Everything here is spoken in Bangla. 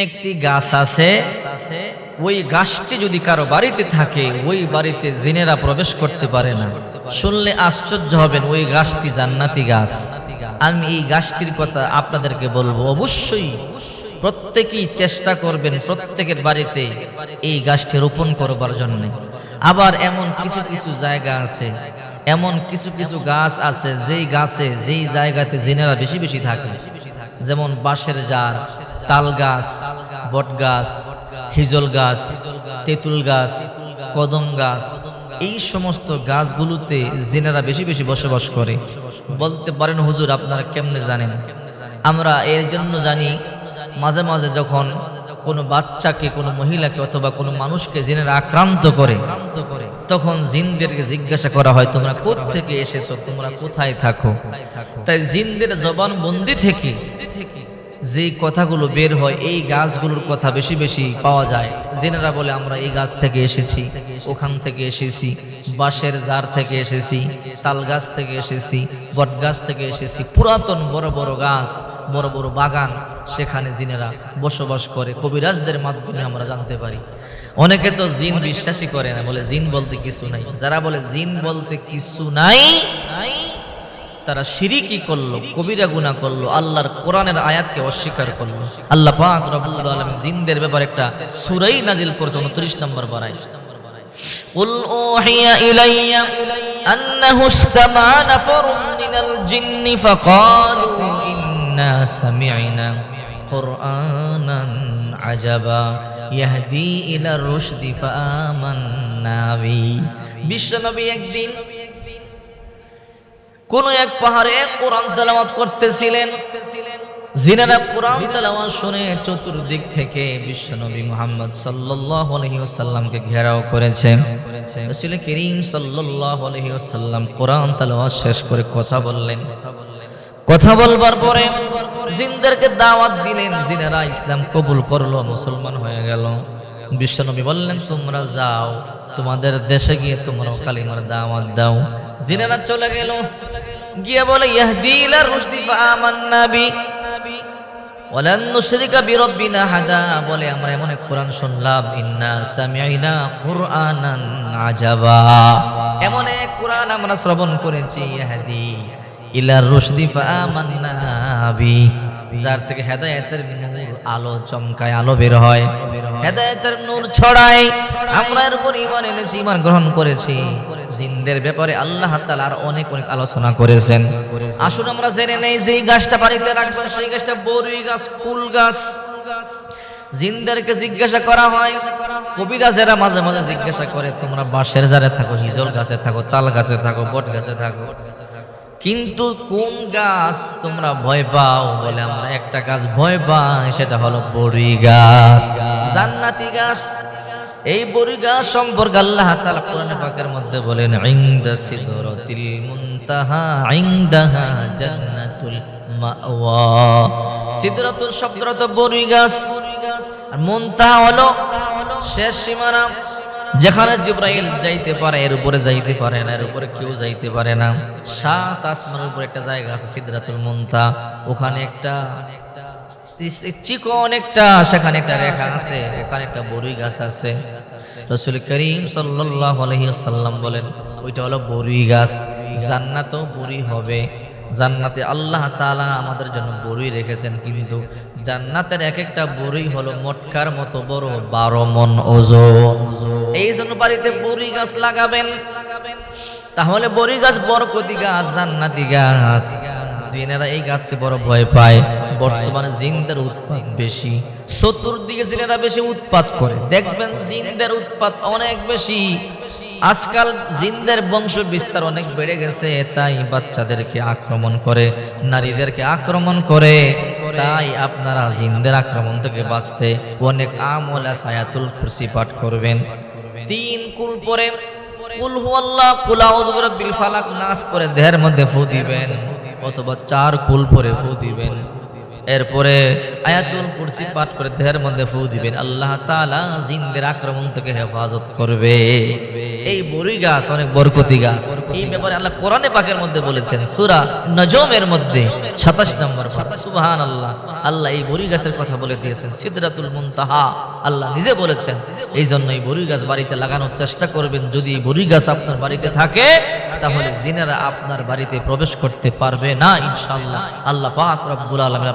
একটি গাছ আছে। ওই গাছটি যদি কারও বাড়িতে থাকে, ওই বাড়িতে জিনেরা প্রবেশ করতে পারে না। শুনলে আশ্চর্য হবেন, ওই গাছটি জান্নাতি গাছ। আমি এই গাছটির কথা আপনাদেরকে বলব, অবশ্যই। প্রত্যেকেই চেষ্টা করবেন প্রত্যেকের বাড়িতে এই গাছটি রোপণ করবার জন্য। আবার এমন কিছু কিছু জায়গা আছে, এমন কিছু কিছু গাছ আছে, যেই গাছে, যেই জায়গাতে জিনেরা বেশি বেশি থাকে। যেমন বাঁশের জার তাল গাছ, বট গাছ, হিজল গাছ, তেঁতুল গাছ, কদম গাছ, এই সমস্ত গাছগুলোতে জিনেরা বেশি বেশি বসবাস করে। বলতে পারেন, হুজুর, আপনারা কেমনে জানেন? আমরা এর জন্য জানি, মাঝে মাঝে যখন কোনো বাচ্চাকে, কোনো মহিলাকে অথবা কোনো মানুষকে জিনেরা আক্রান্ত করে, তখন জিনদেরকে জিজ্ঞাসা করা হয়, তোমরা থেকে এসেছ? তোমরা কোথায় থাকো? তাই জিনদের জবান বন্দি থেকে যে কথাগুলো বের হয়, এই গাছগুলোর কথা বেশি বেশি পাওয়া যায়। জেনেরা বলে, আমরা এই গাছ থেকে এসেছি, ওখান থেকে এসেছি, বাঁশের জার থেকে এসেছি, তাল গাছ থেকে এসেছি, বট গাছ থেকে এসেছি। পুরাতন বড় বড় গাছ, বড় বড় বাগান সেখানে জিনেরা বসবাস করে। কবিরাজদের মাধ্যমে আমরা জানতে পারি। অনেকে তো জিন বিশ্বাসই করে না, বলে জিন বলতে কিছু নাই। যারা বলে, জিন বলতে কিছু নাই তারা শিরিকি করলো কবিরা গুনাহ করলো আল্লাহর কোরআনের আয়াতকে অস্বীকার করলো আল্লাহ পাক রব্বুল আলামিন জিনদের ব্যাপারে একটা সূরাই নাজিল করেছে 29 নম্বর বারায় قل أوحي إلي أنه استمع نفر من الجن فقالوا إنا سمعنا قرآنا عجبا يهدي إلى الرشد فآمنا به বিশ্বনবী একদিন কোন এক পাহাড়ে কোরআন তেলাওয়াত করতেছিলেন। জিনারা কোরআন তেলাওয়াত শুনে চতুর্দিক থেকে বিশ্বনবী মুহাম্মদ সাল্লাল্লাহু আলাইহি ওয়াসাল্লামকে ঘেরাও করেছে। রাসূল করিম সাল্লাল্লাহু আলাইহি ওয়াসাল্লাম কোরআন তেলাওয়াত শেষ করে কথা বললেন। কথা বলবার পরে জিনদেরকে দাওয়াত দিলেন, জিনেরা ইসলাম কবুল করল, মুসলমান হয়ে গেল। বিশ্বনবী বললেন তোমরা যাও তোমাদের দেশে গিয়ে তোমরা কালিমার দাওয়াত দাও। জিনেরা চলে গেল। গিয়ে বলে ইয়াহদিলা রুশদি ফাআমান্না বি। ওয়ালান নুশরিকা বিরাব্বিনা হাদা বলে আমরা এমন এক কোরআন শুনলাম ইন্না সামিআনা কুরআনান আজাবা। এমন এক কোরআন আমরা শ্রবণ করেছি ইয়াহদি ইলা রুশদি ফাআমান্না বি। যার থেকে হেদায়েতের নূর আলো চমকায় আলো বের হয়। হেদায়েতের নূর ছড়ায় আমরা এর উপর ঈমান এনেছি, ঈমান গ্রহণ করেছি। জিনদের ব্যাপারে আল্লাহ আর অনেক অনেক আলোচনা করেছেন। আসুন আমরা জেনে নেই যে গাছটা বাড়িতে রাখবেন সেই গাছটা বড়ই গাছ কুল গাছ। জিনদেরকে জিজ্ঞাসা করা হয়, কবিরাজেরা মাঝে মাঝে জিজ্ঞাসা করে, তোমরা বাঁশের জারে থাকো, হিজল গাছে থাকো, তাল গাছে থাকো, বট গাছে থাকো। কিন্তু কোন গাছ তোমরা ভয় পাও? বলে, আমরা একটা গাছ ভয় পাই, সেটা হলো বড়ি গাছ। জান্নাতি গাছ। এই বড়ি গাছ সম্পর্কে আল্লাহ তাআলা কোরআনে পাকের মধ্যে বলেন সিদরাতিল মুনতাহা জান্নাতুল মাওয়া। সিদরাতুল বড়ি গাছ। আর মুনতাহা হলো শেষ সীমানা, যেখানে জিব্রাইল যাইতে পারে, এর উপরে যাইতে পারে না, এর উপরে কেউ যাইতে পারে না। সাত আসমানের উপরে একটা জায়গা আছে, সিদরাতুল মুনতা ওখানে একটা চিকন একটা সেখানে একটা রেখা আছে, ওখানে একটা বড়ই গাছ আছে। রসুল করিম আলাইহি সাল্লাম বলেন, ওইটা হলো বড়ই গাছ, জান্নাতও বড়ি হবে। জান্নাতে আল্লাহ তাআলা আমাদের জন্য বরুই রেখেছেন, কিন্তু জান্নাতের এক একটা বড়ই হলো মটকার মতো বড় বারো মন ওজন। এই জন্য বাড়িতে বড়ি গাছ লাগাবেন। তাহলে বড়ি গাছ বরকতি গাছ, জান্নাতি গাছ। জিনেরা এই গাছকে বড় ভয় পায়। বর্তমানে জিনদের উৎপাত বেশি। চতুর্দিকে জিনেরা বেশি উৎপাত করে। দেখবেন জিনদের উৎপাত অনেক বেশি। আজকাল জিনদের বংশ বিস্তার অনেক বেড়ে গেছে, তাই বাচ্চাদেরকে আক্রমণ করে, নারীদেরকে আক্রমণ করে। তাই আপনারা জিনদের আক্রমণ থেকে বাঁচতে অনেক আমল সায়াতুল কুরসি পাঠ করবেন। তিন কুল পরে, কুল হুয়াল্লাহ বিরাব্বিল ফালাক নাস পরে দেহের মধ্যে ফু দিবেন। অথবা চার কুল পরে ফু দিবেন। এরপরে আয়াতুল কুরসি পাঠ করে দেহের মধ্যে ফু দিবেন। আল্লাহ তাআলা জিনদের আক্রমণ থেকে হেফাজত করবে। এই বড়ি গাছ অনেক বরকতি গাছ। এই ব্যাপারে আল্লাহ কোরআনে পাকের মধ্যে বলেছেন, সূরা নজমের মধ্যে 27 নম্বর সুবহানাল্লাহ। আল্লাহ আল্লাহ এই বড়ি গাছের কথা বলে দিয়েছেন, সিদরাতুল মুনতাহা। আল্লাহ নিজে বলেছেন এই জন্য এই বড়ি গাছ বাড়িতে লাগানোর চেষ্টা করবেন। যদি এই বড়ি গাছ আপনার বাড়িতে থাকে, তাহলে জিনেরা আপনার বাড়িতে প্রবেশ করতে পারবে না ইনশাল্লাহ আল্লাহ পাক রব্বুল আপনাকে